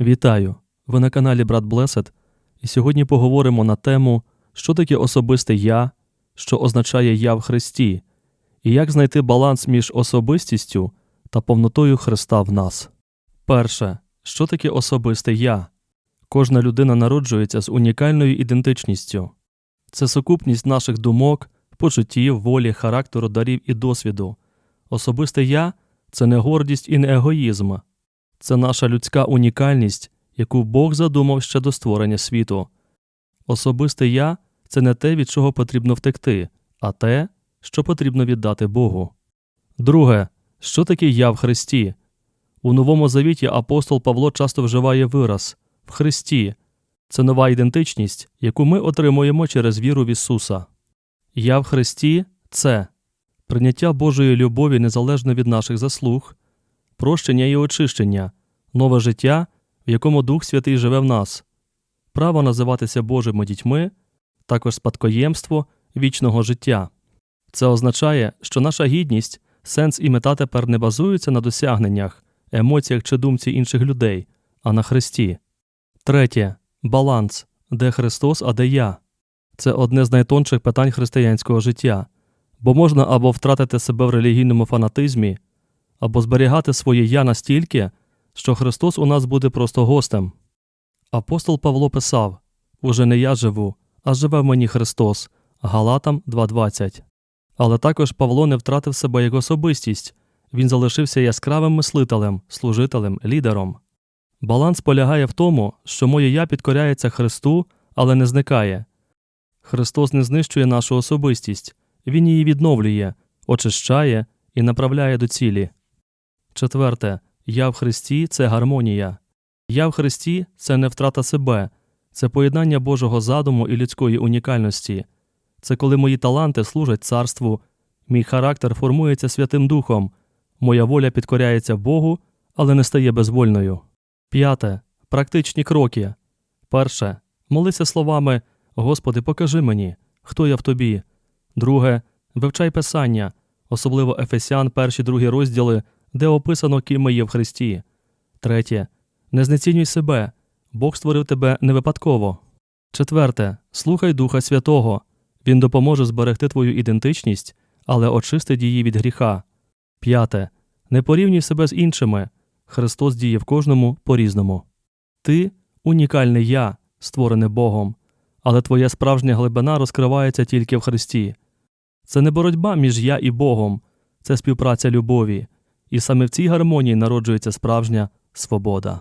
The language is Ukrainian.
Вітаю! Ви на каналі Брат Блесед, і сьогодні поговоримо на тему, що таке особисте я, що означає я в Христі, і як знайти баланс між особистістю та повнотою Христа в нас. Перше, що таке особисте я? Кожна людина народжується з унікальною ідентичністю. Це сукупність наших думок, почуттів, волі, характеру, дарів і досвіду. Особисте я це не гордість і не егоїзм, це наша людська унікальність, яку Бог задумав ще до створення світу. Особисте я це не те, від чого потрібно втекти, а те, що потрібно віддати Богу. Друге, що таке я в Христі? У Новому Завіті апостол Павло часто вживає вираз в Христі. Це нова ідентичність, яку ми отримуємо через віру в Ісуса. Я в Христі це прийняття Божої любові незалежно від наших заслуг, прощення і очищення, нове життя, в якому Дух Святий живе в нас, право називатися Божими дітьми, також спадкоємство вічного життя. Це означає, що наша гідність, сенс і мета тепер не базуються на досягненнях, емоціях чи думці інших людей, а на Христі. Третє баланс, де Христос, а де я. Це одне з найтонших питань християнського життя, бо можна або втратити себе в релігійному фанатизмі, або зберігати своє я настільки, що Христос у нас буде просто гостем. Апостол Павло писав Уже не я живу, а живе в мені Христос. Галатам 2.20. Але також Павло не втратив себе як особистість, він залишився яскравим мислителем, служителем, лідером. Баланс полягає в тому, що моє я підкоряється Христу, але не зникає. Христос не знищує нашу особистість, Він її відновлює, очищає і направляє до цілі. Четверте. Я в Христі це гармонія. Я в Христі це не втрата себе, це поєднання Божого задуму і людської унікальності. Це коли мої таланти служать царству, мій характер формується Святим Духом, моя воля підкоряється Богу, але не стає безвольною. П'яте. Практичні кроки. Перше. Молися словами Господи, покажи мені, хто я в тобі. Друге. Вивчай Писання, особливо Ефесян, перші другі розділи, де описано, ким ми є в Христі. Третє. Не знецінюй себе. Бог створив тебе не випадково. Четверте. Слухай Духа Святого. Він допоможе зберегти твою ідентичність, але очистить її від гріха. П'яте. Не порівнюй себе з іншими. Христос діє в кожному по різному. Ти унікальне я, створене Богом, але твоя справжня глибина розкривається тільки в Христі. Це не боротьба між я і Богом, це співпраця любові, і саме в цій гармонії народжується справжня свобода.